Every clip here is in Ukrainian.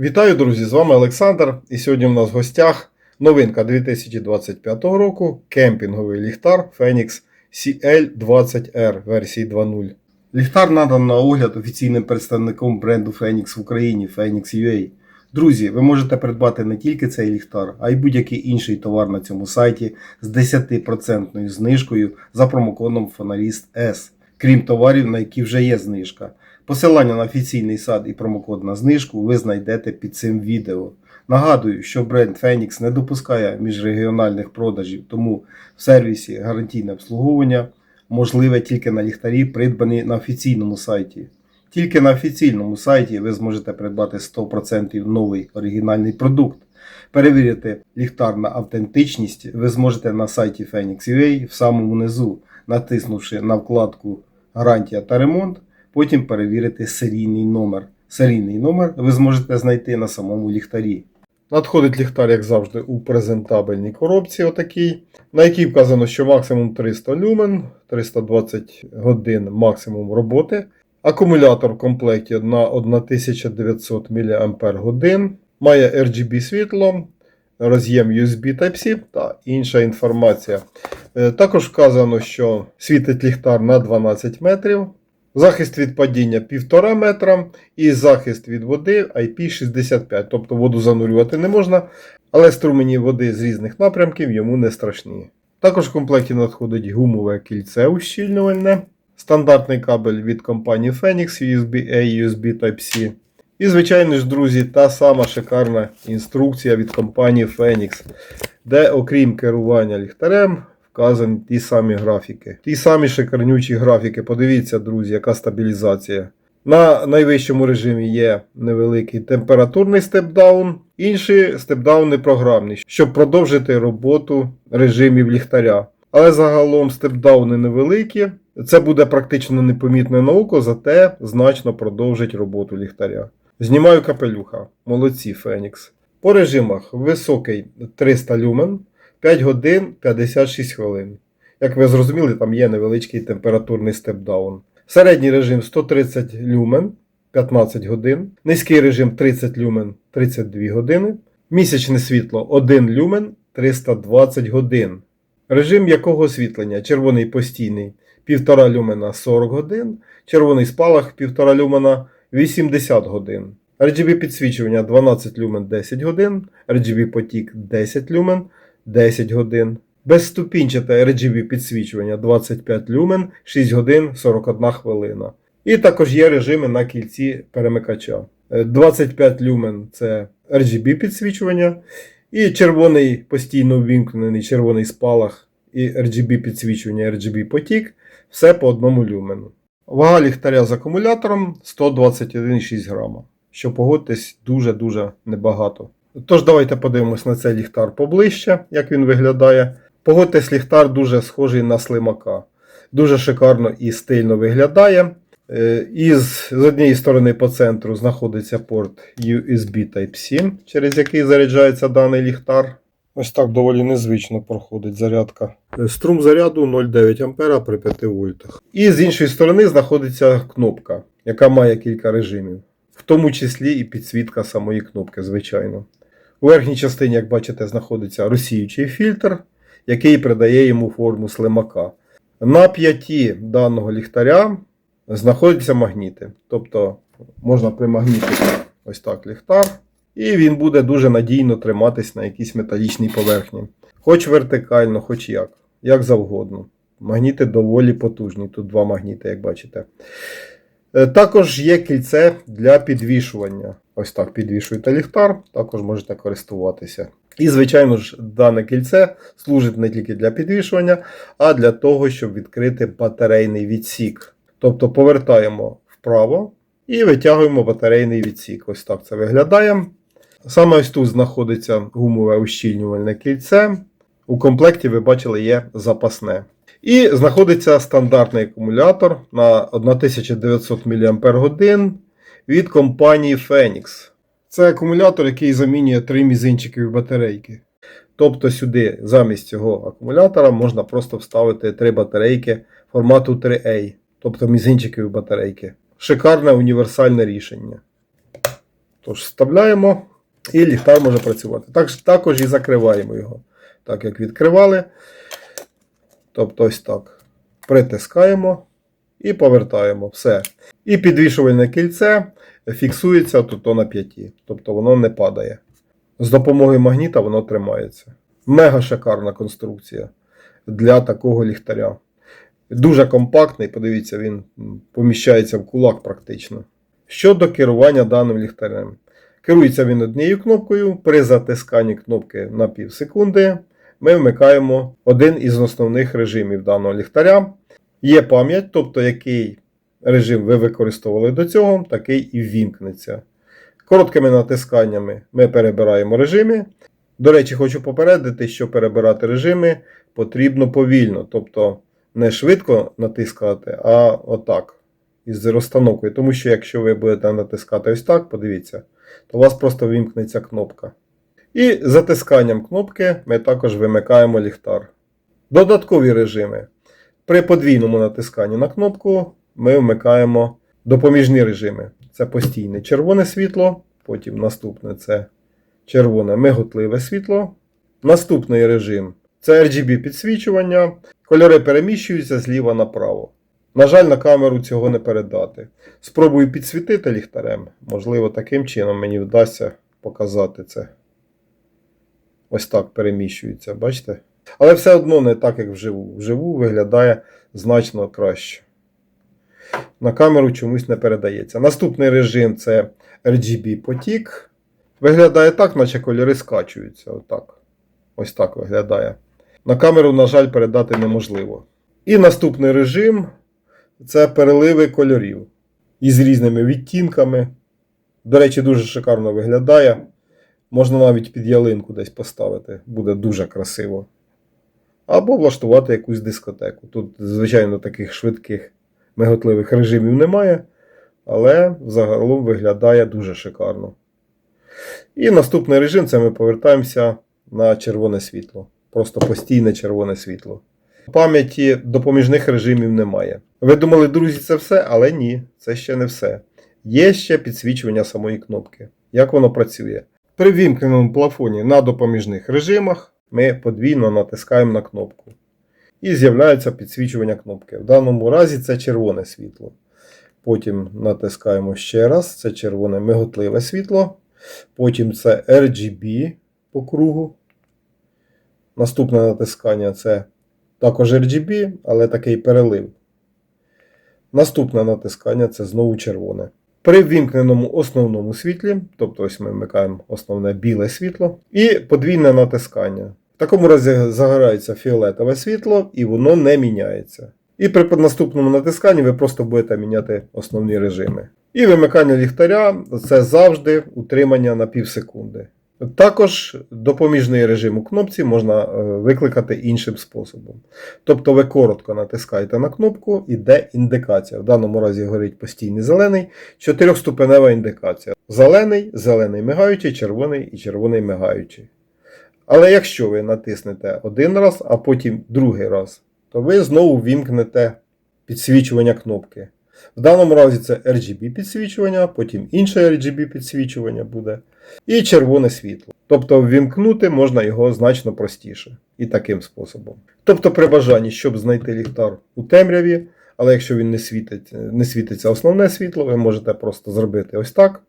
Вітаю, друзі! З вами Олександр. І сьогодні у нас в гостях новинка 2025 року кемпінговий ліхтар Phoenix CL20R версії 2.0. Ліхтар надан на огляд офіційним представником бренду Phoenix в Україні Phoenix UA. Друзі, ви можете придбати не тільки цей ліхтар, а й будь-який інший товар на цьому сайті з 10% знижкою за промокодом Фоналіст S, крім товарів, на які вже є знижка. Посилання на офіційний сайт і промокод на знижку ви знайдете під цим відео. Нагадую, що бренд Phoenix не допускає міжрегіональних продажів, тому в сервісі гарантійне обслуговування можливе тільки на ліхтарі, придбані на офіційному сайті. Тільки на офіційному сайті ви зможете придбати 100% новий оригінальний продукт. Перевірити ліхтар на автентичність ви зможете на сайті Phoenix UA в самому низу, натиснувши на вкладку Гарантія та ремонт, потім перевірити серійний номер. Серійний номер ви зможете знайти на самому ліхтарі. Надходить ліхтар, як завжди, у презентабельній коробці, отакій, на якій вказано, що максимум 300 люмен, 320 годин максимум роботи. Акумулятор в комплекті на 1900 мАч, має RGB світло, роз'єм USB Type-C та інша інформація. Е, Також вказано, що світить ліхтар на 12 метрів, захист від падіння 1,5 метра і захист від води IP65, тобто воду занурювати не можна, але струмені води з різних напрямків йому не страшні. Також в комплекті надходить гумове кільце ущільнювальне, стандартний кабель від компанії Phoenix USB-A, USB Type-C. І, звичайно ж, друзі, та сама шикарна інструкція від компанії Phoenix, де, окрім керування ліхтарем, вказані ті самі графіки. Ті самі шикарнючі графіки. Подивіться, друзі, яка стабілізація. На найвищому режимі є невеликий температурний степдаун, інші степдауни програмні, щоб продовжити роботу режимів ліхтаря. Але загалом степдауни невеликі. Це буде практично непомітне на зате значно продовжить роботу ліхтаря. Знімаю капелюха. Молодці Фенікс. По режимах високий 300 люмен, 5 годин 56 хвилин. Як ви зрозуміли, там є невеличкий температурний степдаун. Середній режим 130 люмен 15 годин. Низький режим 30 люмен 32 години. Місячне світло 1 люмен 320 годин. Режим якого освітлення? Червоний постійний 1,5 люмена 40 годин, червоний спалах 1,5 люмена 80 годин. RGB підсвічування 12 люмен 10 годин, RGB потік 10 люмен 10 годин. Безступінчате RGB підсвічування 25 люмен 6 годин 41 хвилина. І також є режими на кільці перемикача. Е, 25 люмен це RGB підсвічування. І червоний постійно ввімкнений червоний спалах і RGB підсвічування, RGB потік. Все по одному люмену. Вага ліхтаря з акумулятором 121,6 грама. Що погодьтесь, дуже-дуже небагато. Тож давайте подивимось на цей ліхтар поближче, як він виглядає. Погодьтесь, ліхтар дуже схожий на слимака. Дуже шикарно і стильно виглядає. Е, Із, з однієї сторони по центру знаходиться порт USB Type-C, через який заряджається даний ліхтар. Ось так доволі незвично проходить зарядка. Е, Струм заряду 0,9 А при 5 вольтах. І з іншої сторони знаходиться кнопка, яка має кілька режимів, в тому числі і підсвітка самої кнопки, звичайно. У верхній частині, як бачите, знаходиться розсіючий фільтр, який придає йому форму слимака. На п'яті даного ліхтаря знаходяться магніти. Тобто можна примагнітити ось так ліхтар, і він буде дуже надійно триматись на якійсь металічній поверхні. Хоч вертикально, хоч як, як завгодно. Магніти доволі потужні. Тут два магніти, як бачите. Е, Також є кільце для підвішування. Ось так підвішуєте ліхтар, також можете користуватися. І, звичайно ж, дане кільце служить не тільки для підвішування, а для того, щоб відкрити батарейний відсік. Тобто повертаємо вправо і витягуємо батарейний відсік. Ось так це виглядає. Саме ось тут знаходиться гумове ущільнювальне кільце. У комплекті, ви бачили, є запасне. І знаходиться стандартний акумулятор на 1900 мАч від компанії Phoenix. Це акумулятор, який замінює три мізинчикові батарейки. Тобто сюди замість цього акумулятора можна просто вставити три батарейки формату 3A, тобто мізинчикові батарейки. Шикарне універсальне рішення. Тож вставляємо і ліхтар може працювати. Так, також і закриваємо його. Так як відкривали. Тобто ось так. Притискаємо і повертаємо. Все. І підвішувальне кільце фіксується тут на п'яті. Тобто воно не падає. З допомогою магніта воно тримається. Мега шикарна конструкція для такого ліхтаря. Дуже компактний, подивіться, він поміщається в кулак практично. Щодо керування даним ліхтарем. Керується він однією кнопкою. При затисканні кнопки на пів секунди ми вмикаємо один із основних режимів даного ліхтаря. Є пам'ять, тобто який режим ви використовували до цього, такий і ввімкнеться. Короткими натисканнями ми перебираємо режими. До речі, хочу попередити, що перебирати режими потрібно повільно, тобто не швидко натискати, а отак. Із розстановкою. Тому що якщо ви будете натискати ось так, подивіться, то у вас просто вимкнеться кнопка. І затисканням кнопки ми також вимикаємо ліхтар. Додаткові режими. При подвійному натисканні на кнопку ми вмикаємо допоміжні режими. Це постійне червоне світло, потім наступне це червоне миготливе світло. Наступний режим це RGB підсвічування. Кольори переміщуються зліва направо. На жаль, на камеру цього не передати. Спробую підсвітити ліхтарем. Можливо, таким чином мені вдасться показати це. Ось так переміщується, бачите? Але все одно не так, як вживу. Вживу виглядає значно краще. На камеру чомусь не передається. Наступний режим це RGB потік. Виглядає так, наче кольори скачуються. Отак. Ось так виглядає. На камеру, на жаль, передати неможливо. І наступний режим це переливи кольорів із різними відтінками. До речі, дуже шикарно виглядає. Можна навіть під ялинку десь поставити, буде дуже красиво. Або влаштувати якусь дискотеку. Тут, звичайно, таких швидких миготливих режимів немає, але загалом виглядає дуже шикарно. І наступний режим це ми повертаємося на червоне світло. Просто постійне червоне світло. Пам'яті допоміжних режимів немає. Ви думали, друзі, це все, але ні, це ще не все. Є ще підсвічування самої кнопки. Як воно працює? При вімкненому плафоні на допоміжних режимах ми подвійно натискаємо на кнопку. І з'являється підсвічування кнопки. В даному разі це червоне світло. Потім натискаємо ще раз, це червоне миготливе світло. Потім це RGB по кругу. Наступне натискання це також RGB, але такий перелив. Наступне натискання це знову червоне. При ввімкненому основному світлі, тобто ось ми вмикаємо основне біле світло, і подвійне натискання. В такому разі загорається фіолетове світло і воно не міняється. І при наступному натисканні ви просто будете міняти основні режими. І вимикання ліхтаря це завжди утримання на пів секунди. Також допоміжний режим у кнопці можна е, викликати іншим способом. Тобто ви коротко натискаєте на кнопку, іде індикація. В даному разі горить постійний зелений, чотирьохступенева індикація. Зелений, зелений мигаючий, червоний і червоний мигаючий. Але якщо ви натиснете один раз, а потім другий раз, то ви знову вімкнете підсвічування кнопки. В даному разі це RGB підсвічування, потім інше RGB підсвічування буде. І червоне світло. Тобто ввімкнути можна його значно простіше. І таким способом. Тобто, при бажанні, щоб знайти ліхтар у темряві, але якщо він не світить, не світиться основне світло, ви можете просто зробити ось так.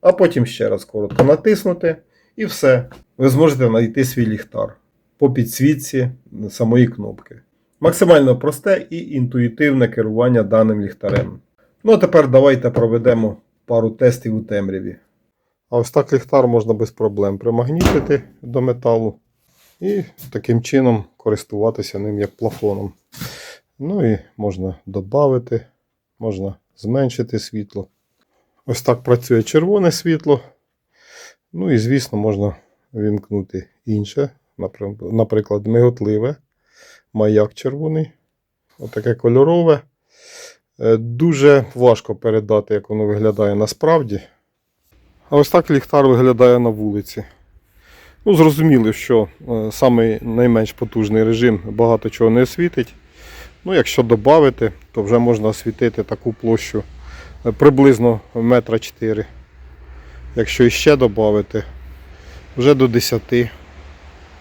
А потім ще раз коротко натиснути, і все. Ви зможете знайти свій ліхтар по підсвітці самої кнопки. Максимально просте і інтуїтивне керування даним ліхтарем. Ну а тепер давайте проведемо пару тестів у темряві. А ось так ліхтар можна без проблем примагнітити до металу і таким чином користуватися ним як плафоном. Ну і можна додати, можна зменшити світло. Ось так працює червоне світло. Ну і, звісно, можна вімкнути інше, наприклад, миготливе, маяк червоний. Отаке кольорове. Е, Дуже важко передати, як воно виглядає насправді. А ось так ліхтар виглядає на вулиці. Ну, зрозуміло, що е, самий найменш потужний режим багато чого не освітить. Ну, якщо додати, то вже можна освітити таку площу е, приблизно метра 4. Якщо іще додати, вже до 10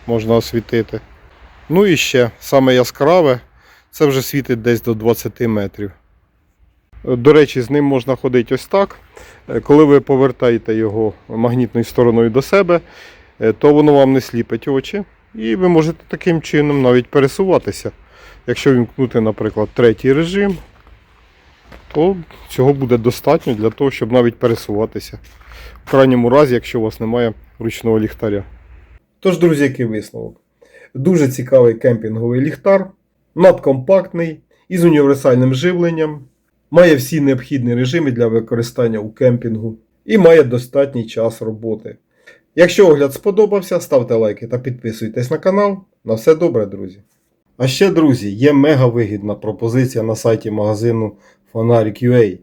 можна освітити. Ну і ще саме яскраве, це вже світить десь до 20 метрів. До речі, з ним можна ходити ось так. Е, Коли ви повертаєте його магнітною стороною до себе, е, то воно вам не сліпить очі. І ви можете таким чином навіть пересуватися. Якщо вімкнути, наприклад, третій режим, то цього буде достатньо для того, щоб навіть пересуватися. В крайньому разі, якщо у вас немає ручного ліхтаря. Тож, друзі, який висновок? Дуже цікавий кемпінговий ліхтар, надкомпактний, із універсальним живленням, має всі необхідні режими для використання у кемпінгу і має достатній час роботи. Якщо огляд сподобався, ставте лайки та підписуйтесь на канал. На все добре, друзі. А ще, друзі, є мега вигідна пропозиція на сайті магазину Фонарик.ua.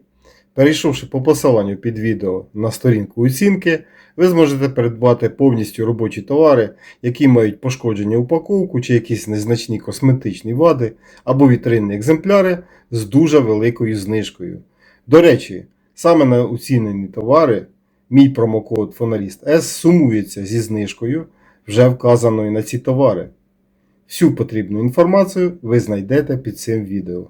Перейшовши по посиланню під відео на сторінку оцінки, ви зможете придбати повністю робочі товари, які мають пошкодження упаковку чи якісь незначні косметичні вади або вітринні екземпляри з дуже великою знижкою. До речі, саме на оцінені товари мій промокод Фоналіст S сумується зі знижкою, вже вказаною на ці товари. Всю потрібну інформацію ви знайдете під цим відео.